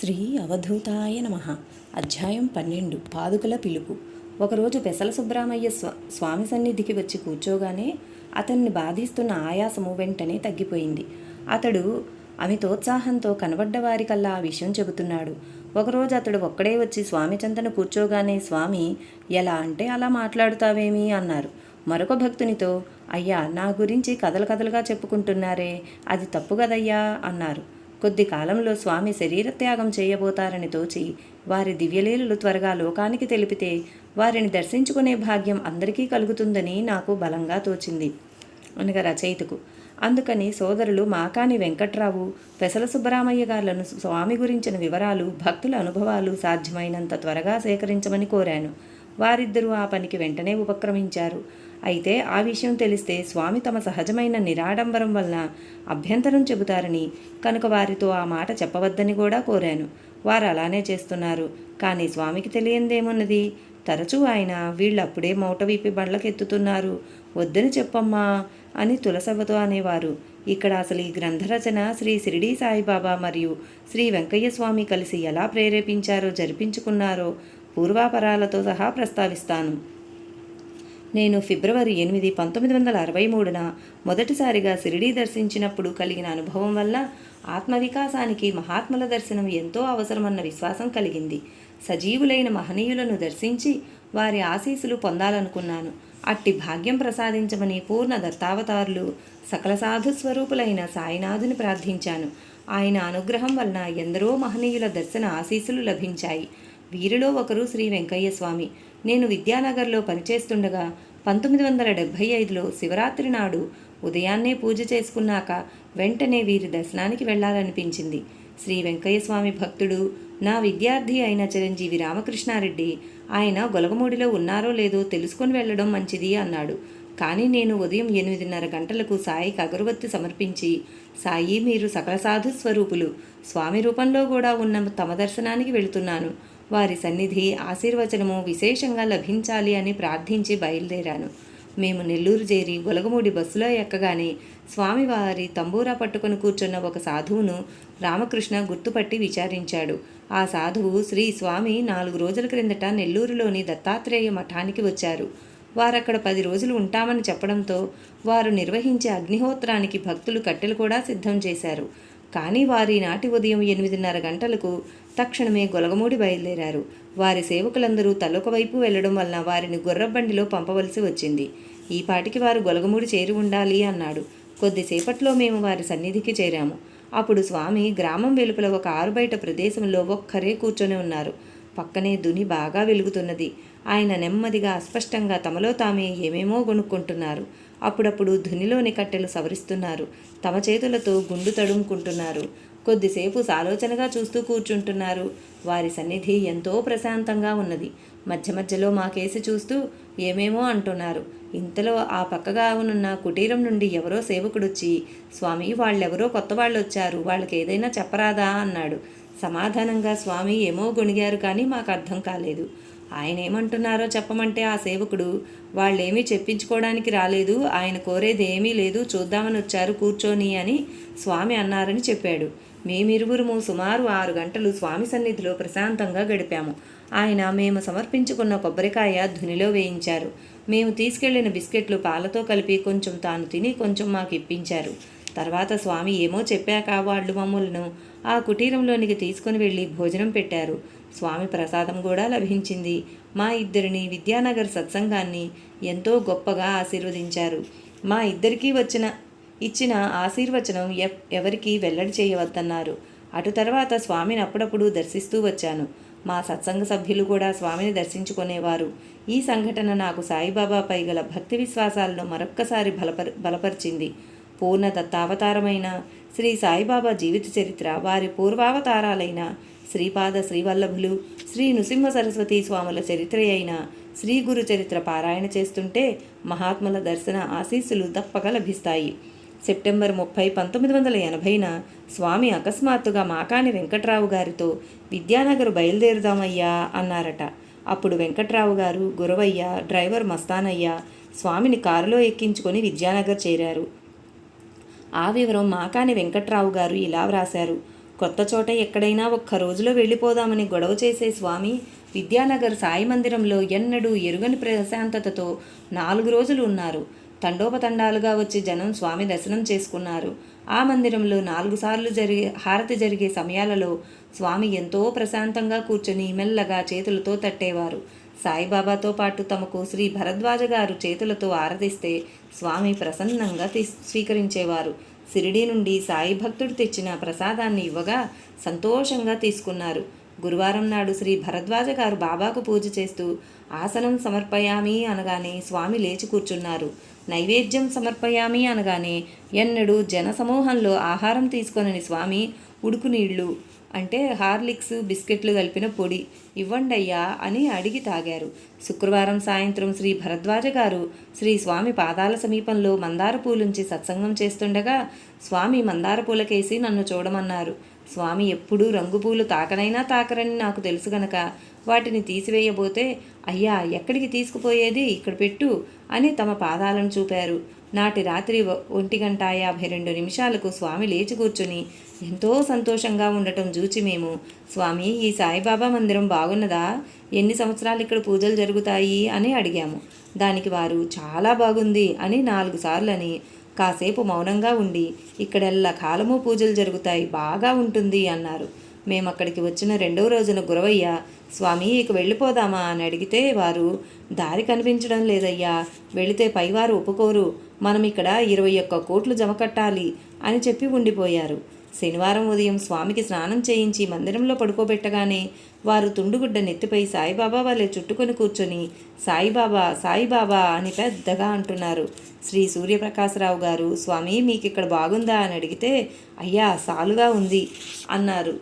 శ్రీ అవధూతాయ నమ. అధ్యాయం పన్నెండు. పాదుకల పిలుపు. ఒకరోజు పెసల సుబ్రహ్మయ్య స్వ స్వామి సన్నిధికి వచ్చి కూర్చోగానే అతన్ని బాధిస్తున్న ఆయాసము వెంటనే తగ్గిపోయింది. అతడు అమితోత్సాహంతో కనబడ్డవారికల్లా ఆ విషయం చెబుతున్నాడు. ఒకరోజు అతడు ఒక్కడే వచ్చి స్వామి చెంతన కూర్చోగానే స్వామి ఎలా అంటే అలా మాట్లాడుతావేమి? అన్నారు. మరొక భక్తునితో అయ్యా నా గురించి కథలు కథలుగా చెప్పుకుంటున్నారే. అది తప్పు కదయ్యా? అన్నారు. కొద్ది కాలంలో స్వామి శరీరత్యాగం చేయబోతారని తోచి వారి దివ్యలీలలు త్వరగా లోకానికి తెలిపితే వారిని దర్శించుకునే భాగ్యం అందరికీ కలుగుతుందని నాకు బలంగా తోచింది. అనగా రచయితకు అందుకని సోదరులు మాకాని వెంకట్రావు పెసల సుబ్బరామయ్య గారులను స్వామి గురించిన వివరాలు భక్తుల అనుభవాలు సాధ్యమైనంత త్వరగా సేకరించమని కోరాను. వారిద్దరూ ఆ పనికి వెంటనే ఉపక్రమించారు. అయితే ఆ విషయం తెలిస్తే స్వామి తమ సహజమైన నిరాడంబరం వలన అభ్యంతరం చెబుతారని కనుక వారితో ఆ మాట చెప్పవద్దని కూడా కోరాను. వారు అలానే చేస్తున్నారు. కానీ స్వామికి తెలియందేమున్నది? తరచూ ఆయన వీళ్ళప్పుడే మౌట వీపి బండ్లకెత్తుతున్నారు. వద్దని చెప్పమ్మా అని తులసవ్వతో అనేవారు. ఇక్కడ అసలు ఈ గ్రంథరచన శ్రీ షిరిడీ సాయిబాబా మరియు శ్రీ వెంకయ్య స్వామి కలిసి ఎలా ప్రేరేపించారో జరిపించుకున్నారో పూర్వాపరాలతో సహా ప్రస్తావిస్తాను. నేను ఫిబ్రవరి ఎనిమిది పంతొమ్మిది వందల అరవై మూడున మొదటిసారిగా షిరిడీ దర్శించినప్పుడు కలిగిన అనుభవం వల్ల ఆత్మవికాసానికి మహాత్ముల దర్శనం ఎంతో అవసరమన్న విశ్వాసం కలిగింది. సజీవులైన మహనీయులను దర్శించి వారి ఆశీస్సులు పొందాలనుకున్నాను. అట్టి భాగ్యం ప్రసాదించమని పూర్ణ దత్తావతారులు సకల సాధు స్వరూపులైన సాయినాథుని ప్రార్థించాను. ఆయన అనుగ్రహం వలన ఎందరో మహనీయుల దర్శన ఆశీస్సులు లభించాయి. వీరిలో ఒకరు శ్రీ వెంకయ్య స్వామి నేను విద్యానగర్లో పనిచేస్తుండగా పంతొమ్మిది వందల డెబ్భై ఐదులో శివరాత్రి నాడు ఉదయాన్నే పూజ చేసుకున్నాక వెంటనే వీరి దర్శనానికి వెళ్ళాలనిపించింది శ్రీ వెంకయ్య స్వామి భక్తుడు నా విద్యార్థి అయిన చిరంజీవి రామకృష్ణారెడ్డి ఆయన గొలగమూడిలో ఉన్నారో లేదో తెలుసుకొని వెళ్ళడం మంచిది అన్నాడు. కానీ నేను ఉదయం ఎనిమిదిన్నర గంటలకు సాయికి అగరవత్తి సమర్పించి సాయి మీరు సకల సాధు స్వరూపులు స్వామి రూపంలో కూడా ఉన్న తమ దర్శనానికి వెళుతున్నాను. వారి సన్నిధి ఆశీర్వచనము విశేషంగా లభించాలి అని ప్రార్థించి బయలుదేరాను. మేము నెల్లూరు చేరి గొలగమూడి బస్సులో ఎక్కగానే స్వామివారి తంబూరా పట్టుకొని కూర్చున్న ఒక సాధువును రామకృష్ణ గుర్తుపట్టి విచారించాడు. ఆ సాధువు శ్రీ స్వామి నాలుగు రోజుల క్రిందట నెల్లూరులోని దత్తాత్రేయ మఠానికి వచ్చారు. వారక్కడ పది రోజులు ఉంటామని చెప్పడంతో వారు నిర్వహించే అగ్నిహోత్రానికి భక్తులు కట్టెలు కూడా సిద్ధం చేశారు. కానీ వారి నాటి ఉదయం ఎనిమిదిన్నర గంటలకు తక్షణమే గొలగమూడి బయలుదేరారు. వారి సేవకులందరూ తలొక వైపు వెళ్ళడం వలన వారిని గుర్రబండిలో పంపవలసి వచ్చింది. ఈ పాటికి వారు గొలగమూడి చేరి ఉండాలి అన్నాడు. కొద్దిసేపట్లో మేము వారి సన్నిధికి చేరాము. అప్పుడు స్వామి గ్రామం వెలుపల ఒక ఆరుబయట ప్రదేశంలో ఒక్కరే కూర్చొని ఉన్నారు. పక్కనే దుని బాగా వెలుగుతున్నది. ఆయన నెమ్మదిగా అస్పష్టంగా తమలో తామే ఏమేమో కొనుక్కుంటున్నారు అప్పుడప్పుడు ధునిలోని కట్టెలు సవరిస్తున్నారు. తమ చేతులతో గుండు తడుముకుంటున్నారు. కొద్దిసేపు సాలోచనగా చూస్తూ కూర్చుంటున్నారు. వారి సన్నిధి ఎంతో ప్రశాంతంగా ఉన్నది. మధ్య మధ్యలో మాకేసి చూస్తూ ఏమేమో అంటున్నారు. ఇంతలో ఆ పక్కగా ఉన్న కుటీరం నుండి ఎవరో సేవకుడొచ్చి స్వామి వాళ్ళెవరో కొత్త వాళ్ళు వచ్చారు వాళ్ళకి ఏదైనా చెప్పరాదా అన్నాడు. సమాధానంగా స్వామి ఏమో గొణిగారు కానీ మాకు అర్థం కాలేదు. ఆయన ఏమంటున్నారో చెప్పమంటే ఆ సేవకుడు వాళ్ళేమీ చెప్పించుకోవడానికి రాలేదు ఆయన కోరేది ఏమీ లేదు చూద్దామని వచ్చారు కూర్చొని అని స్వామి అన్నారని చెప్పాడు. మేమిరువురుము సుమారు ఆరు గంటలు స్వామి సన్నిధిలో ప్రశాంతంగా గడిపాము. ఆయన మేము సమర్పించుకున్న కొబ్బరికాయ ధునిలో వేయించారు. మేము తీసుకెళ్ళిన బిస్కెట్లు పాలతో కలిపి కొంచెం తాను తిని కొంచెం మాకు ఇప్పించారు. తర్వాత స్వామి ఏమో చెప్పాక వాళ్ళు మమ్మల్ని ఆ కుటీరంలోనికి తీసుకుని వెళ్ళి భోజనం పెట్టారు. స్వామి ప్రసాదం కూడా లభించింది. మా ఇద్దరిని విద్యానగర్ సత్సంగాన్ని ఎంతో గొప్పగా ఆశీర్వదించారు. మా ఇద్దరికీ వచ్చిన ఇచ్చిన ఆశీర్వచనం ఎవరికీ వెల్లడి చేయవద్దన్నారు. అటు తర్వాత స్వామిని అప్పుడప్పుడు దర్శిస్తూ వచ్చాను. మా సత్సంగ సభ్యులు కూడా స్వామిని దర్శించుకునేవారు. ఈ సంఘటన నాకు సాయిబాబాపై గల భక్తి విశ్వాసాలను మరొక్కసారి బలపర బలపరిచింది. పూర్ణ దత్తావతారమైన శ్రీ సాయిబాబా జీవిత చరిత్ర వారి పూర్వావతారాలైన శ్రీపాద శ్రీవల్లభులు శ్రీ నృసింహ సరస్వతి స్వాముల చరిత్ర అయిన శ్రీ గురు చరిత్ర పారాయణ చేస్తుంటే మహాత్ముల దర్శన ఆశీస్సులు తప్పక లభిస్తాయి. సెప్టెంబర్ ముప్పై పంతొమ్మిది వందల ఎనభైన స్వామి అకస్మాత్తుగా మాకాని వెంకట్రావు గారితో విద్యానగర్ బయలుదేరుదామయ్యా అన్నారట. అప్పుడు వెంకట్రావు గారు గురవయ్య డ్రైవర్ మస్తానయ్య స్వామిని కారులో ఎక్కించుకొని విద్యానగర్ చేరారు. ఆ వివరం మాకాని వెంకట్రావు గారు ఇలా వ్రాశారు. కొత్త చోట ఎక్కడైనా ఒక్క రోజులో వెళ్ళిపోదామని గొడవ చేసే స్వామి విద్యానగర్ సాయి మందిరంలో ఎన్నడూ ఎరుగని ప్రశాంతతతో నాలుగు రోజులు ఉన్నారు. తండోపతండాలుగా వచ్చి జనం స్వామి దర్శనం చేసుకున్నారు. ఆ మందిరంలో నాలుగు సార్లు జరిగే హారతి జరిగే సమయాలలో స్వామి ఎంతో ప్రశాంతంగా కూర్చొని మెల్లగా చేతులతో తట్టేవారు. సాయిబాబాతో పాటు తమకు శ్రీ భరద్వాజ గారు చేతులతో ఆరతిస్తే స్వామి ప్రసన్నంగా తీ స్వీకరించేవారు. సిరిడి నుండి సాయి భక్తుడు తెచ్చిన ప్రసాదాన్ని ఇవ్వగా సంతోషంగా తీసుకున్నారు. గురువారం నాడు శ్రీ భరద్వాజ గారు బాబాకు పూజ చేస్తూ ఆసనం సమర్పయామి అనగానే స్వామి లేచి కూర్చున్నారు. నైవేద్యం సమర్పయామి అనగానే ఎన్నడూ జన సమూహంలో ఆహారం తీసుకొనని స్వామి ఉడుకు నీళ్ళు అంటే హార్లిక్స్ బిస్కెట్లు కలిపిన పొడి ఇవ్వండి అయ్యా అని అడిగి తాగారు. శుక్రవారం సాయంత్రం శ్రీ భరద్వాజ గారు శ్రీ స్వామి పాదాల సమీపంలో మందార పూలుంచి సత్సంగం చేస్తుండగా స్వామి మందార పూలకేసి నన్ను చూడమన్నారు. స్వామి ఎప్పుడూ రంగుపూలు తాకనైనా తాకరని నాకు తెలుసు గనక వాటిని తీసివేయబోతే అయ్యా ఎక్కడికి తీసుకుపోయేది? ఇక్కడ పెట్టు అని తమ పాదాలను చూపారు. నాటి రాత్రి ఒంటి గంట యాభై రెండు నిమిషాలకు స్వామి లేచి కూర్చుని ఎంతో సంతోషంగా ఉండటం చూచి మేము స్వామి ఈ సాయిబాబా మందిరం బాగున్నదా? ఎన్ని సంవత్సరాలు ఇక్కడ పూజలు జరుగుతాయి? అని అడిగాము. దానికి వారు చాలా బాగుంది అని నాలుగు సార్లు అని కాసేపు మౌనంగా ఉండి ఇక్కడెల్లా కాలము పూజలు జరుగుతాయి బాగా ఉంటుంది అన్నారు. మేము అక్కడికి వచ్చిన రెండవ రోజున గురవయ్య స్వామి ఇక వెళ్ళిపోదామా? అని అడిగితే వారు దారి కనిపించడం లేదయ్యా వెళితే పైవారు ఒప్పుకోరు మనం ఇక్కడ ఇరవై ఒక్క కోట్లు జమ కట్టాలి అని చెప్పి ఉండిపోయారు. శనివారం ఉదయం స్వామికి స్నానం చేయించి మందిరంలో పడుకోబెట్టగానే వారు తుండుగుడ్డ నెత్తిపై సాయిబాబా వాళ్ళే చుట్టుకొని కూర్చొని సాయిబాబా సాయిబాబా అని పెద్దగా అంటున్నారు. శ్రీ సూర్యప్రకాశరావు గారు స్వామి మీకు ఇక్కడ బాగుందా? అని అడిగితే అయ్యా సాలుగా ఉంది అన్నారు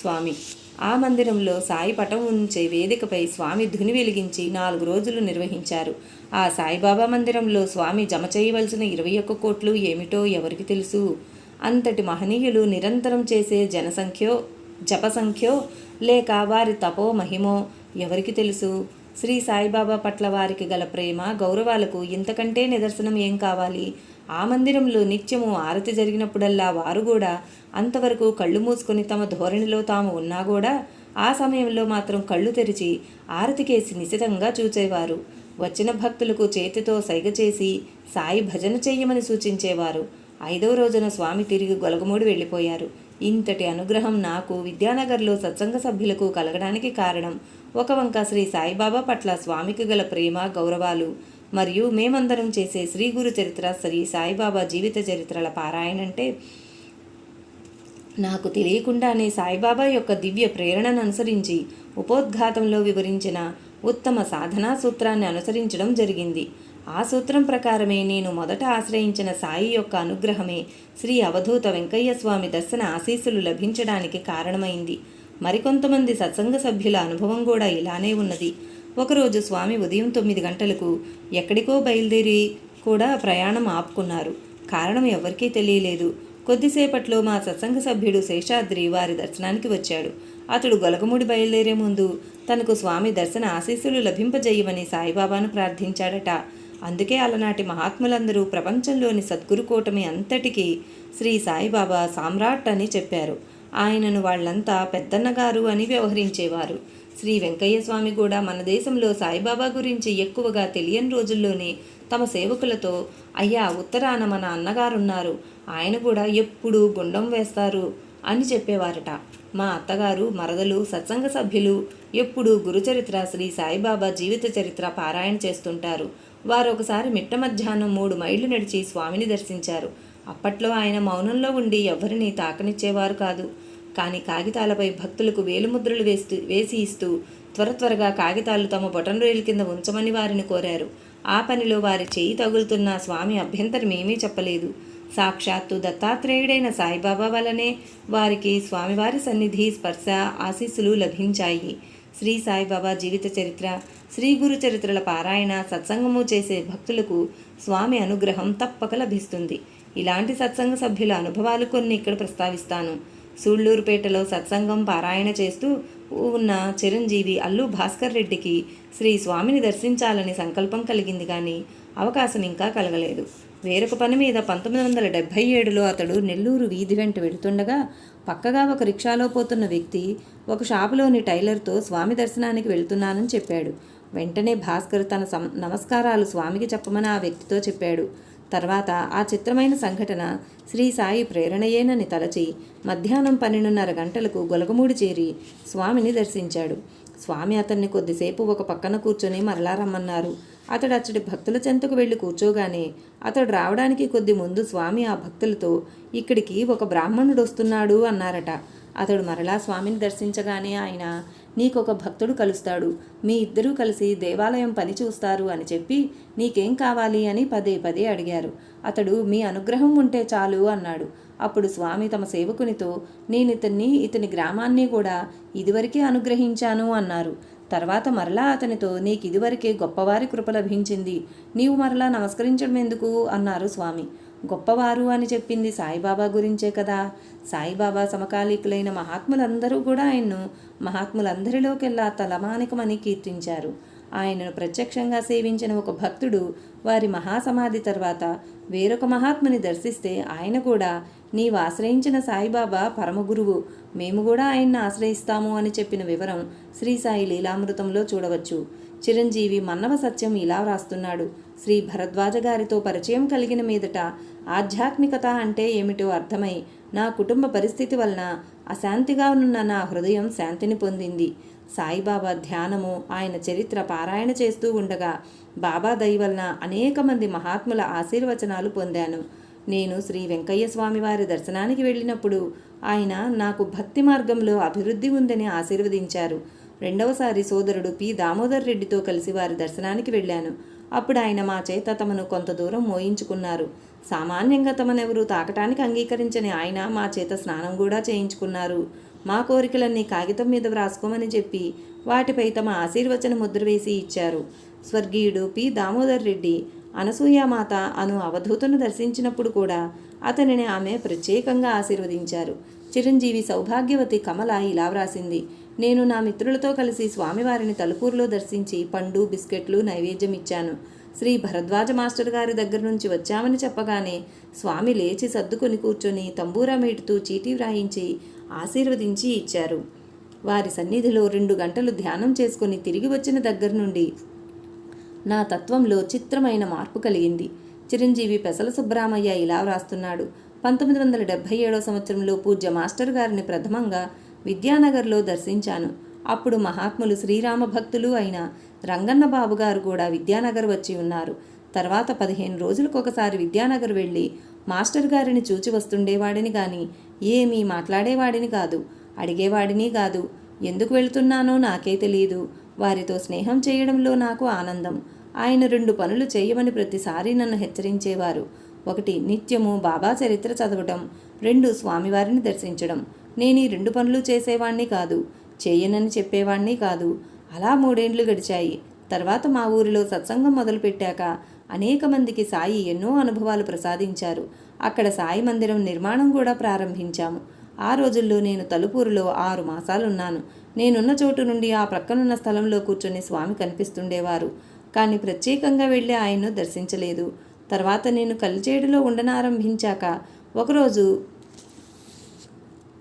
స్వామి. ఆ మందిరంలో సాయి పటం ఉంచే వేదికపై స్వామి ధుని వెలిగించి నాలుగు రోజులు నిర్వహించారు. ఆ సాయిబాబా మందిరంలో స్వామి జమ చేయవలసిన ఇరవై ఒక్క కోట్లు ఏమిటో ఎవరికి తెలుసు? అంతటి మహనీయులు నిరంతరం చేసే జనసంఖ్యో జపసంఖ్యో లేక వారి తపో మహిమో ఎవరికి తెలుసు? శ్రీ సాయిబాబా పట్ల వారికి గల ప్రేమ గౌరవాలకు ఇంతకంటే నిదర్శనం ఏం కావాలి? ఆ మందిరంలో నిత్యము ఆరతి జరిగినప్పుడల్లా వారు కూడా అంతవరకు కళ్ళు మూసుకొని తమ ధోరణిలో తాము ఉన్నా కూడా ఆ సమయంలో మాత్రం కళ్ళు తెరిచి ఆరతికేసి నిశితంగా చూచేవారు. వచ్చిన భక్తులకు చేతితో సైగ చేసి సాయి భజన చేయమని సూచించేవారు. ఐదవ రోజున స్వామి తిరిగి గొలగమూడి వెళ్ళిపోయారు. ఇంతటి అనుగ్రహం నాకు విద్యానగర్లో సత్సంగ సభ్యులకు కలగడానికి కారణం. ఒక వంక శ్రీ సాయిబాబా పట్ల స్వామికి గల ప్రేమ గౌరవాలు మరియు మేమందరం చేసే శ్రీ గురు చరిత్ర శ్రీ సాయిబాబా జీవిత చరిత్రల పారాయణ అంటే నాకు తెలియకుండానే సాయిబాబా యొక్క దివ్య ప్రేరణను అనుసరించి ఉపోద్ఘాతంలో వివరించిన ఉత్తమ సాధనా సూత్రాన్ని అనుసరించడం జరిగింది. ఆ సూత్రం ప్రకారమే నేను మొదట ఆశ్రయించిన సాయి యొక్క అనుగ్రహమే శ్రీ అవధూత వెంకయ్య స్వామి దర్శన ఆశీస్సులు లభించడానికి కారణమైంది. మరికొంతమంది సత్సంగ సభ్యుల అనుభవం కూడా ఇలానే ఉన్నది. ఒకరోజు స్వామి ఉదయం తొమ్మిది గంటలకు ఎక్కడికో బయలుదేరి కూడా ప్రయాణం ఆపుకున్నారు. కారణం ఎవరికీ తెలియలేదు. కొద్దిసేపట్లో మా సత్సంగ సభ్యుడు శేషాద్రి వారి దర్శనానికి వచ్చాడు. అతడు గొలగముడి బయలుదేరే ముందు తనకు స్వామి దర్శన ఆశీస్సులు లభింపజేయమని సాయిబాబాను ప్రార్థించాడట. అందుకే అలనాటి మహాత్ములందరూ ప్రపంచంలోని సద్గురు కూటమి అంతటికీ శ్రీ సాయిబాబా సామ్రాట్ అని చెప్పారు. ఆయనను వాళ్ళంతా పెద్దన్నగారు అని వ్యవహరించేవారు. శ్రీ వెంకయ్య స్వామి కూడా మన దేశంలో సాయిబాబా గురించి ఎక్కువగా తెలియని రోజుల్లోనే తమ సేవకులతో అయ్యా ఉత్తరాన మన అన్నగారున్నారు. ఆయన కూడా ఎప్పుడూ గుండం వేస్తారు అని చెప్పేవారట. మా అత్తగారు మరదలు సత్సంగ సభ్యులు ఎప్పుడూ గురుచరిత్ర శ్రీ సాయిబాబా జీవిత చరిత్ర పారాయణ చేస్తుంటారు. వారు ఒకసారి మిట్ట మధ్యాహ్నం మూడు మైళ్ళు నడిచి స్వామిని దర్శించారు. అప్పట్లో ఆయన మౌనంలో ఉండి ఎవరిని తాకనిచ్చేవారు కాదు. కానీ కాగితాలపై భక్తులకు వేలుముద్రలు వేస్తూ వేసి ఇస్తూ త్వర త్వరగా కాగితాలు తమ బొటన్ రైలు కింద ఉంచమని వారిని కోరారు. ఆ పనిలో వారి చేయి తగులుతున్న స్వామి అభ్యంతరం ఏమీ చెప్పలేదు. సాక్షాత్తు దత్తాత్రేయుడైన సాయిబాబా వలనే వారికి స్వామివారి సన్నిధి స్పర్శ ఆశీస్సులు లభించాయి. శ్రీ సాయిబాబా జీవిత చరిత్ర శ్రీ గురు చరిత్రల పారాయణ సత్సంగము చేసే భక్తులకు స్వామి అనుగ్రహం తప్పక లభిస్తుంది. ఇలాంటి సత్సంగ సభ్యుల అనుభవాలు కొన్ని ఇక్కడ ప్రస్తావిస్తాను. సూళ్ళూరుపేటలో సత్సంగం పారాయణ చేస్తూ ఉన్న చిరంజీవి అల్లు భాస్కర్ రెడ్డికి శ్రీ స్వామిని దర్శించాలని సంకల్పం కలిగింది కానీ అవకాశం ఇంకా కలగలేదు. వేరొక పని మీద పంతొమ్మిది వందల డెబ్భై ఏడులో అతడు నెల్లూరు వీధి వెంట వెడుతుండగా పక్కగా ఒక రిక్షాలో పోతున్న వ్యక్తి ఒక షాపులోని టైలర్తో స్వామి దర్శనానికి వెళ్తున్నానని చెప్పాడు. వెంటనే భాస్కర్ తన సం నమస్కారాలు స్వామికి చెప్పమని ఆ వ్యక్తితో చెప్పాడు. తర్వాత ఆ చిత్రమైన సంఘటన శ్రీ సాయి ప్రేరణయేనని తలచి మధ్యాహ్నం పన్నెండున్నర గంటలకు గొలగమూడి చేరి స్వామిని దర్శించాడు. స్వామి అతన్ని కొద్దిసేపు ఒక పక్కన కూర్చొని మరలా రమ్మన్నారు. అతడు అచ్చడి భక్తుల చెంతకు వెళ్ళి కూర్చోగానే అతడు రావడానికి కొద్ది ముందు స్వామి ఆ భక్తులతో ఇక్కడికి ఒక బ్రాహ్మణుడు వస్తున్నాడు అన్నారట. అతడు మరలా స్వామిని దర్శించగానే ఆయన నీకొక భక్తుడు కలుస్తాడు. మీ ఇద్దరూ కలిసి దేవాలయం పని చూస్తారు అని చెప్పి నీకేం కావాలి అని పదే పదే అడిగారు. అతడు మీ అనుగ్రహం ఉంటే చాలు అన్నాడు. అప్పుడు స్వామి తమ సేవకునితో నేను ఇతన్ని ఇతని గ్రామాన్ని కూడా ఇదివరకే అనుగ్రహించాను అన్నారు. తర్వాత మరలా అతనితో నీకు ఇదివరకే గొప్పవారి కృప లభించింది. నీవు మరలా నమస్కరించడం ఎందుకు అన్నారు స్వామి. గొప్పవారు అని చెప్పింది సాయిబాబా గురించే కదా. సాయిబాబా సమకాలీకులైన మహాత్ములందరూ కూడా ఆయన్ను మహాత్ములందరిలోకెల్లా తలమానికమని కీర్తించారు. ఆయనను ప్రత్యక్షంగా సేవించిన ఒక భక్తుడు వారి మహాసమాధి తర్వాత వేరొక మహాత్ముని దర్శిస్తే ఆయన కూడా నీవు ఆశ్రయించిన సాయిబాబా పరమగురువు మేము కూడా ఆయన్ని ఆశ్రయిస్తాము అని చెప్పిన వివరం శ్రీ సాయి లీలామృతంలో చూడవచ్చు. చిరంజీవి మన్నవ సత్యం ఇలా వ్రాస్తున్నాడు. శ్రీ భరద్వాజ గారితో పరిచయం కలిగిన మీదట ఆధ్యాత్మికత అంటే ఏమిటో అర్థమై నా కుటుంబ పరిస్థితి వలన అశాంతిగా ఉన్న నా హృదయం శాంతిని పొందింది. సాయిబాబా ధ్యానము ఆయన చరిత్ర పారాయణ చేస్తూ ఉండగా బాబా దయ వలన అనేక మంది మహాత్ముల ఆశీర్వచనాలు పొందాను. నేను శ్రీ వెంకయ్య స్వామి వారి దర్శనానికి వెళ్ళినప్పుడు ఆయన నాకు భక్తి మార్గంలో అభివృద్ధి ఉందని ఆశీర్వదించారు. రెండవసారి సోదరుడు పి. దామోదర్ రెడ్డితో కలిసి వారి దర్శనానికి వెళ్ళాను. అప్పుడు ఆయన మా చేత తమను కొంత దూరం మోయించుకున్నారు. సామాన్యంగా తమనెవరూ తాకటానికి అంగీకరించని ఆయన మా చేత స్నానం కూడా చేయించుకున్నారు. మా కోరికలన్నీ కాగితం మీద వ్రాసుకోమని చెప్పి వాటిపై తమ ఆశీర్వచన ముద్ర వేసి ఇచ్చారు. స్వర్గీయుడు పి. దామోదర్ రెడ్డి అనసూయామాత అను అవధూతను దర్శించినప్పుడు కూడా అతనిని ఆమె ప్రత్యేకంగా ఆశీర్వదించారు. చిరంజీవి సౌభాగ్యవతి కమల ఇలా వ్రాసింది నేను నా మిత్రులతో కలిసి స్వామివారిని తలుపూరులో దర్శించి పండు బిస్కెట్లు నైవేద్యం ఇచ్చాను శ్రీ భరద్వాజ మాస్టర్ గారి దగ్గర నుంచి వచ్చామని చెప్పగానే స్వామి లేచి సర్దుకొని కూర్చొని తంబూరా మీటుతూ చీటీ వ్రాయించి ఆశీర్వదించి ఇచ్చారు. వారి సన్నిధిలో రెండు గంటలు ధ్యానం చేసుకుని తిరిగి వచ్చిన దగ్గర నుండి నా తత్వంలో చిత్రమైన మార్పు కలిగింది. చిరంజీవి పెసల సుబ్బరామయ్య ఇలా వ్రాస్తున్నాడు. పంతొమ్మిది వందల డెబ్భై ఏడో సంవత్సరంలో పూజ్య మాస్టర్ గారిని ప్రథమంగా విద్యానగర్లో దర్శించాను. అప్పుడు మహాత్ములు శ్రీరామ భక్తులు అయిన రంగన్న బాబు గారు కూడా విద్యానగర్ వచ్చి ఉన్నారు. తర్వాత పదిహేను రోజులకు ఒకసారి విద్యానగర్ వెళ్ళి మాస్టర్ గారిని చూచి వస్తుండేవాడిని గాని ఏమీ మాట్లాడేవాడిని కాదు. అడిగేవాడిని కాదు. ఎందుకు వెళ్తున్నానో నాకే తెలియదు వారితో స్నేహం చేయడంలో నాకు ఆనందం. ఆయన రెండు పనులు చేయమని ప్రతిసారి నన్ను హెచ్చరించేవారు. ఒకటి నిత్యము బాబా చరిత్ర చదవటం. రెండు స్వామివారిని దర్శించడం. నేను ఈ రెండు పనులు చేసేవాణ్ణి కాదు. చేయనని చెప్పేవాణ్ణి కాదు. అలా మూడేండ్లు గడిచాయి. తర్వాత మా ఊరిలో సత్సంగం మొదలుపెట్టాక అనేక మందికి సాయి ఎన్నో అనుభవాలు ప్రసాదించారు. అక్కడ సాయి మందిరం నిర్మాణం కూడా ప్రారంభించాము. ఆ రోజుల్లో నేను తలుపూరులో ఆరు మాసాలున్నాను. నేనున్న చోటు నుండి ఆ ప్రక్కనున్న స్థలంలో కూర్చొని స్వామి కనిపిస్తుండేవారు. కానీ ప్రత్యేకంగా వెళ్ళి ఆయన్ను దర్శించలేదు. తర్వాత నేను కలిచేడులో ఉండనారంభించాక ఒకరోజు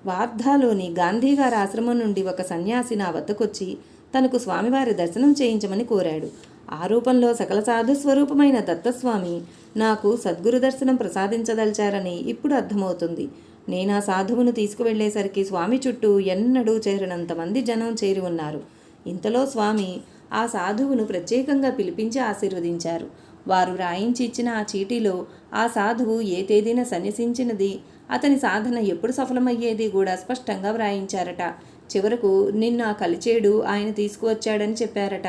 వార్ధాలోని గాంధీగారి ఆశ్రమం నుండి ఒక సన్యాసి నా వద్దకొచ్చి తనకు స్వామివారి దర్శనం చేయించమని కోరాడు. ఆ రూపంలో సకల సాధు స్వరూపమైన దత్తస్వామి నాకు సద్గురు దర్శనం ప్రసాదించదలిచారని ఇప్పుడు అర్థమవుతుంది. నేను ఆ సాధువును తీసుకువెళ్ళేసరికి స్వామి చుట్టూ ఎన్నడూ చేరినంతమంది జనం చేరి ఉన్నారు. ఇంతలో స్వామి ఆ సాధువును ప్రత్యేకంగా పిలిపించి ఆశీర్వదించారు. వారు రాయించి ఇచ్చిన ఆ చీటీలో ఆ సాధువు ఏ తేదీన సన్యసించినది అతని సాధన ఎప్పుడు సఫలమయ్యేది కూడా స్పష్టంగా వ్రాయించారట. చివరకు నిన్న ఆ కలిచేడు ఆయన తీసుకువచ్చాడని చెప్పారట.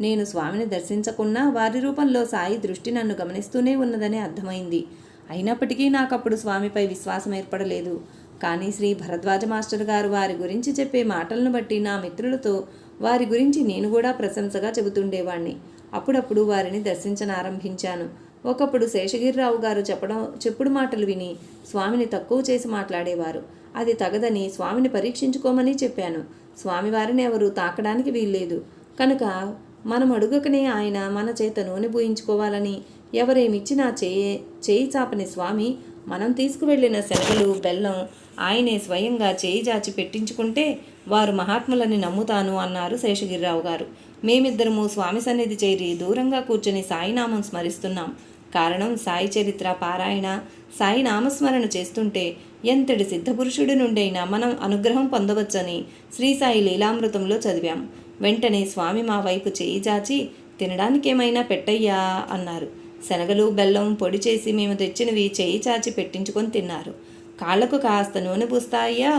నేను స్వామిని దర్శించకున్నా వారి రూపంలో సాయి దృష్టి నన్ను గమనిస్తూనే ఉన్నదని అర్థమైంది. అయినప్పటికీ నాకు అప్పుడు స్వామిపై విశ్వాసం ఏర్పడలేదు. కానీ శ్రీ భరద్వాజ మాస్టర్ గారు వారి గురించి చెప్పే మాటలను బట్టి నా మిత్రులతో వారి గురించి నేను కూడా ప్రశంసగా చెబుతుండేవాణ్ణి. అప్పుడప్పుడు వారిని దర్శించనారంభించాను. ఒకప్పుడు శేషగిరిరావు గారు చెప్పడం చెప్పుడు మాటలు విని స్వామిని తక్కువ చేసి మాట్లాడేవారు. అది తగదని స్వామిని పరీక్షించుకోమని చెప్పాను. స్వామివారిని ఎవరు తాకడానికి వీల్లేదు. కనుక మనం అడుగకనే ఆయన మన చేత నూనె పూయించుకోవాలని ఎవరేమిచ్చినా చేయి చేయి చాపని స్వామి మనం తీసుకువెళ్ళిన శనగలు బెల్లం ఆయనే స్వయంగా చేయి జాచి పెట్టించుకుంటే వారు మహాత్ములని నమ్ముతాను అన్నారు శేషగిరిరావు గారు. మేమిద్దరము స్వామి సన్నిధి చేరి దూరంగా కూర్చొని సాయినామం స్మరిస్తున్నాం. కారణం సాయి చరిత్ర పారాయణ సాయి నామస్మరణ చేస్తుంటే ఎంతటి సిద్ధపురుషుడి నుండైనా మనం అనుగ్రహం పొందవచ్చని శ్రీ సాయి లీలామృతంలో చదివాం. వెంటనే స్వామి మా వైపు చేయి చాచి తినడానికేమైనా పెట్టయ్యా అన్నారు. శనగలు బెల్లం పొడి చేసి మేము తెచ్చినవి చేయి చాచి పెట్టించుకొని తిన్నారు. కాళ్ళకు కాస్త నూనె పూస్తాయ్యా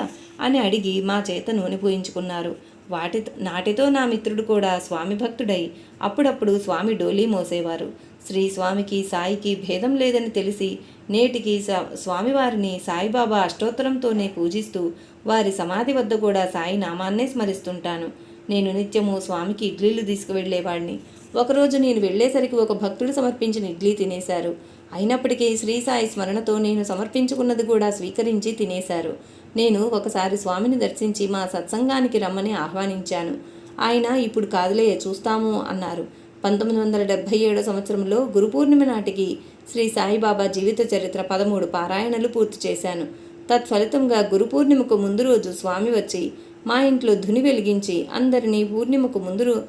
అని అడిగి మా చేత నూనె పూయించుకున్నారు. వాటి నాటితో నా మిత్రుడు కూడా స్వామి భక్తుడై అప్పుడప్పుడు స్వామి డోలీ మోసేవారు. శ్రీ స్వామికి సాయికి భేదం లేదని తెలిసి నేటికి స్వామివారిని సాయిబాబా అష్టోత్తరంతోనే పూజిస్తూ వారి సమాధి వద్ద కూడా సాయి నామాన్నే స్మరిస్తుంటాను. నేను నిత్యము స్వామికి ఇడ్లీలు తీసుకువెళ్ళేవాడిని. ఒకరోజు నేను వెళ్ళేసరికి ఒక భక్తుడు సమర్పించిన ఇడ్లీ తినేశారు. అయినప్పటికీ శ్రీ సాయి స్మరణతో నేను సమర్పించుకున్నది కూడా స్వీకరించి తినేశారు. నేను ఒకసారి స్వామిని దర్శించి మా సత్సంగానికి రమ్మని ఆహ్వానించాను. ఆయన ఇప్పుడు కాదులే చూస్తాము అన్నారు. పంతొమ్మిది వందల డెబ్భై ఏడో సంవత్సరంలో గురు పూర్ణిమ నాటికి శ్రీ సాయిబాబా జీవిత చరిత్ర పదమూడు పారాయణలు పూర్తి చేశాను. తత్ఫలితంగా గురు పూర్ణిమకు ముందు రోజు స్వామి వచ్చి మా ఇంట్లో ధుని వెలిగించి అందరినీ పూర్ణిమకు ముందు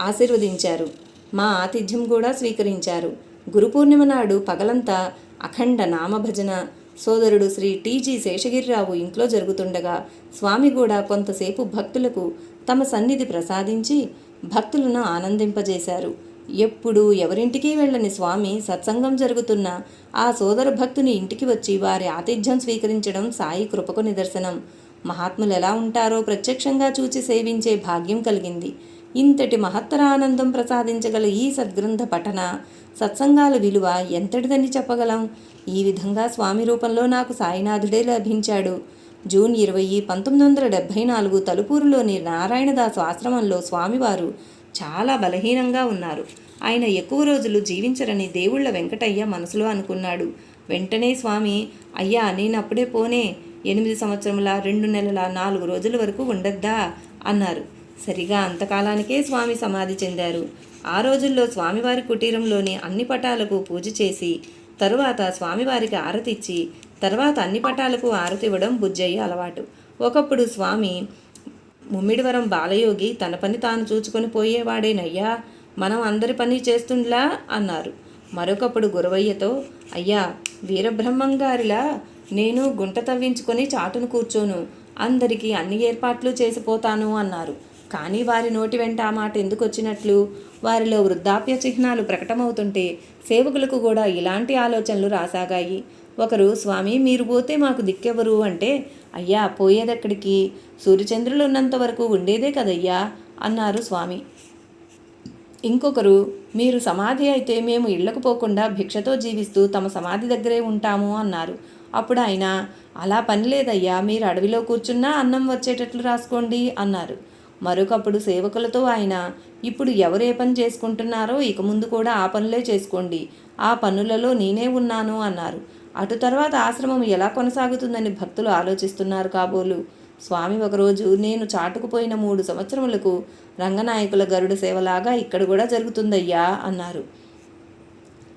ఆశీర్వదించారు. మా ఆతిథ్యం కూడా స్వీకరించారు. గురు పూర్ణిమ నాడు పగలంతా అఖండ నామభజన సోదరుడు శ్రీ టీజీ శేషగిరిరావు ఇంట్లో జరుగుతుండగా స్వామి కూడా కొంతసేపు భక్తులకు తమ సన్నిధి ప్రసాదించి భక్తులను ఆనందింపజేశారు. ఎప్పుడు ఎవరింటికి వెళ్ళని స్వామి సత్సంగం జరుగుతున్న ఆ సోదర భక్తుని ఇంటికి వచ్చి వారి ఆతిథ్యం స్వీకరించడం సాయి కృపకు నిదర్శనం. మహాత్ములు ఎలా ఉంటారో ప్రత్యక్షంగా చూచి సేవించే భాగ్యం కలిగింది. ఇంతటి మహత్తర ఆనందం ప్రసాదించగల ఈ సద్గ్రంథ పఠన సత్సంగాల విలువ ఎంతటిదని చెప్పగలం? ఈ విధంగా స్వామి రూపంలో నాకు సాయినాథుడే లభించాడు. జూన్ ఇరవై పంతొమ్మిది వందల డెబ్భై నాలుగు తలుపూరులోని నారాయణదాసు ఆశ్రమంలో స్వామివారు చాలా బలహీనంగా ఉన్నారు. ఆయన ఎక్కువ రోజులు జీవించరని దేవుళ్ళ వెంకటయ్య మనసులో అనుకున్నాడు. వెంటనే స్వామి అయ్యా నేను అప్పుడే పోనే ఎనిమిది సంవత్సరముల రెండు నెలల నాలుగు రోజుల వరకు ఉండద్దా? అన్నారు. సరిగా అంతకాలానికే స్వామి సమాధి చెందారు. ఆ రోజుల్లో స్వామివారి కుటీరంలోని అన్ని పటాలకు పూజ చేసి తరువాత స్వామివారికి ఆరతిచ్చి తర్వాత అన్ని పటాలకు ఆరతి ఇవ్వడం బుజ్జయ్య అలవాటు. ఒకప్పుడు స్వామి ముమ్మిడివరం బాలయోగి తన పని తాను చూచుకొని పోయేవాడేనయ్యా మనం అందరి పని చేస్తుండ్లా అన్నారు. మరొకప్పుడు గురవయ్యతో అయ్యా వీరబ్రహ్మం గారిలా నేను గుంట తవ్వించుకొని చాటును కూర్చోను అందరికీ అన్ని ఏర్పాట్లు చేసిపోతాను అన్నారు. కానీ వారి నోటి వెంట ఆ మాట ఎందుకు వచ్చినట్లు వారిలో వృద్ధాప్య చిహ్నాలు ప్రకటమవుతుంటే సేవకులకు కూడా ఇలాంటి ఆలోచనలు రాసాగాయి. ఒకరు స్వామి మీరు పోతే మాకు దిక్కెవరు అంటే అయ్యా పోయేదెక్కడికి? సూర్యచంద్రులు ఉన్నంత వరకు ఉండేదే కదయ్యా అన్నారు స్వామి. ఇంకొకరు మీరు సమాధి అయితే మేము ఇళ్ళకు పోకుండా భిక్షతో జీవిస్తూ తమ సమాధి దగ్గరే ఉంటాము అన్నారు. అప్పుడు ఆయన అలా పని లేదయ్యా మీరు అడవిలో కూర్చున్నా అన్నం వచ్చేటట్లు రాసుకోండి అన్నారు. మరొకప్పుడు సేవకులతో ఆయన ఇప్పుడు ఎవరు ఏ పని చేసుకుంటున్నారో ఇక ముందు కూడా ఆ పనులే చేసుకోండి. ఆ పనులలో నేనే ఉన్నాను అన్నారు. అటు తర్వాత ఆశ్రమం ఎలా కొనసాగుతుందని భక్తులు ఆలోచిస్తున్నారు కాబోలు. స్వామి ఒకరోజు నేను చాటుకుపోయిన మూడు సంవత్సరములకు రంగనాయకుల గరుడ సేవలాగా ఇక్కడ కూడా జరుగుతుందయ్యా అన్నారు.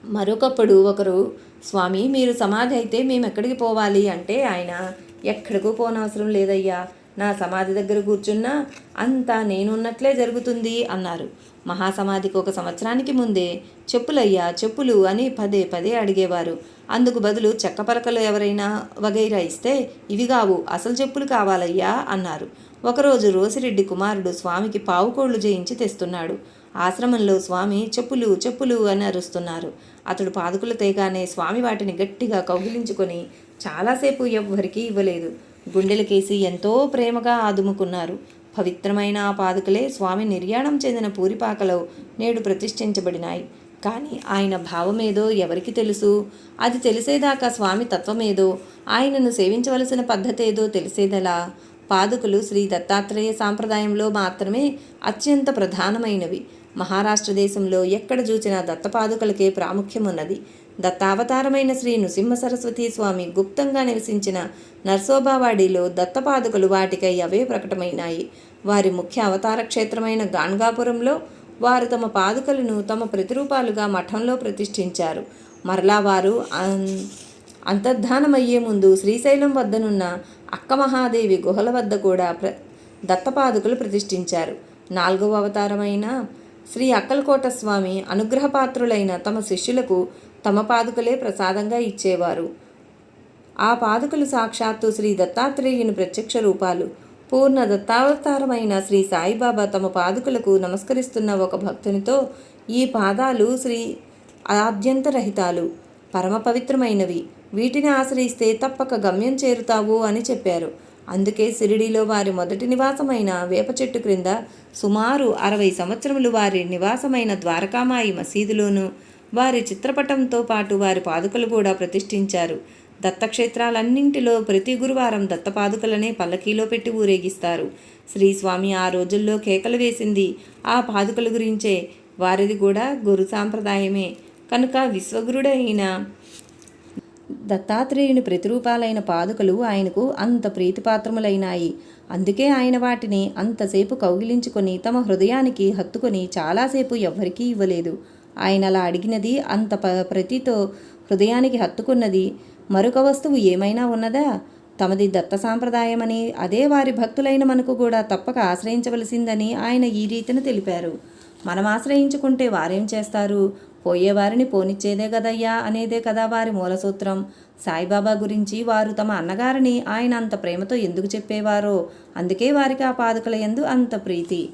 మరొకప్పుడు ఒకరు స్వామి మీరు సమాధి అయితే మేము ఎక్కడికి పోవాలి? అంటే ఆయన ఎక్కడికి పోనవసరం లేదయ్యా. నా సమాధి దగ్గర కూర్చున్నా అంతా నేనున్నట్లే జరుగుతుంది అన్నారు. మహాసమాధికి ఒక సంవత్సరానికి ముందే చెప్పులయ్యా చెప్పులు అని పదే పదే అడిగేవారు. అందుకు బదులు చెక్క పలకలు ఎవరైనా వగైరా ఇస్తే ఇవి కావు అసలు చెప్పులు కావాలయ్యా అన్నారు. ఒకరోజు రోసిరెడ్డి కుమారుడు స్వామికి పావుకోళ్ళు చేయించి తెస్తున్నాడు. ఆశ్రమంలో స్వామి చెప్పులు చెప్పులు అని అరుస్తున్నారు. అతడు పాదుకులు తేగానే స్వామి వాటిని గట్టిగా కౌగిలించుకొని చాలాసేపు ఎవ్వరికీ ఇవ్వలేదు. గుండెలకేసి ఎంతో ప్రేమగా ఆదుముకున్నారు. పవిత్రమైన ఆ పాదుకలే స్వామి నిర్యాణం చెందిన పూరిపాకలో నేడు ప్రతిష్ఠించబడినాయి. కానీ ఆయన భావమేదో ఎవరికి తెలుసు? అది తెలిసేదాకా స్వామి తత్వమేదో? ఆయనను సేవించవలసిన పద్ధతేదో తెలిసేదలా? పాదుకులు శ్రీ దత్తాత్రేయ సాంప్రదాయంలో మాత్రమే అత్యంత ప్రధానమైనవి. మహారాష్ట్ర దేశంలో ఎక్కడ చూచినా దత్తపాదుకలకే ప్రాముఖ్యం ఉన్నది దత్తావతారమైన శ్రీ నృసింహ సరస్వతీ స్వామి గుప్తంగా నివసించిన నర్సోబావాడిలో దత్తపాదుకలు వాటికై అవే ప్రకటమైనాయి. వారి ముఖ్య అవతార క్షేత్రమైన గాన్గాపురంలో వారు తమ పాదుకలను తమ ప్రతిరూపాలుగా మఠంలో ప్రతిష్ఠించారు. మరలా వారు అంతర్ధానమయ్యే ముందు శ్రీశైలం వద్దనున్న అక్క మహాదేవి గుహల వద్ద కూడా ప్ర దత్తపాదుకలు ప్రతిష్ఠించారు. నాలుగవ అవతారమైన శ్రీ అక్కలకోట స్వామి అనుగ్రహపాత్రులైన తమ శిష్యులకు తమ పాదుకలే ప్రసాదంగా ఇచ్చేవారు. ఆ పాదుకలు సాక్షాత్తు శ్రీ దత్తాత్రేయుని ప్రత్యక్ష రూపాలు. పూర్ణ దత్తావతారమైన శ్రీ సాయిబాబా తమ పాదుకలకు నమస్కరిస్తున్న ఒక భక్తునితో ఈ పాదాలు శ్రీ ఆద్యంతరహితాలు పరమ పవిత్రమైనవి వీటిని ఆశ్రయిస్తే తప్పక గమ్యం చేరుతావు అని చెప్పారు. అందుకే సిరిడిలో వారి మొదటి నివాసమైన వేప చెట్టు క్రింద సుమారు అరవై సంవత్సరములు వారి నివాసమైన ద్వారకామాయి మసీదులోనూ వారి చిత్రపటంతో పాటు వారి పాదుకలు కూడా ప్రతిష్ఠించారు. దత్తక్షేత్రాలన్నింటిలో ప్రతి గురువారం దత్తపాదుకలనే పల్లకీలో పెట్టి ఊరేగిస్తారు. శ్రీస్వామి ఆ రోజుల్లో కేకలు వేసింది. ఆ పాదుకల గురించే. వారిది కూడా గురు సాంప్రదాయమే. కనుక విశ్వగురుడైన దత్తాత్రేయుని ప్రతిరూపాలైన పాదుకలు ఆయనకు అంత ప్రీతిపాత్రములైనాయి. అందుకే ఆయన వాటిని అంతసేపు కౌగిలించుకొని తమ హృదయానికి హత్తుకొని చాలాసేపు ఎవ్వరికీ ఇవ్వలేదు. ఆయన అలా అడిగినది అంత ప ప్రతితో హృదయానికి హత్తుకున్నది. మరొక వస్తువు ఏమైనా ఉన్నదా? తమది దత్త సాంప్రదాయమని అదే వారి భక్తులైన మనకు కూడా తప్పక ఆశ్రయించవలసిందని ఆయన ఈ రీతిని తెలిపారు. మనం ఆశ్రయించుకుంటే వారేం చేస్తారు? పోయేవారిని పోనిచ్చేదే కదయ్యా అనేదే కదా వారి మూలసూత్రం. సాయిబాబా గురించి వారు తమ అన్నగారిని ఆయన అంత ప్రేమతో ఎందుకు చెప్పేవారో అందుకే వారికి ఆ పాదుకల యందు అంత ప్రీతి.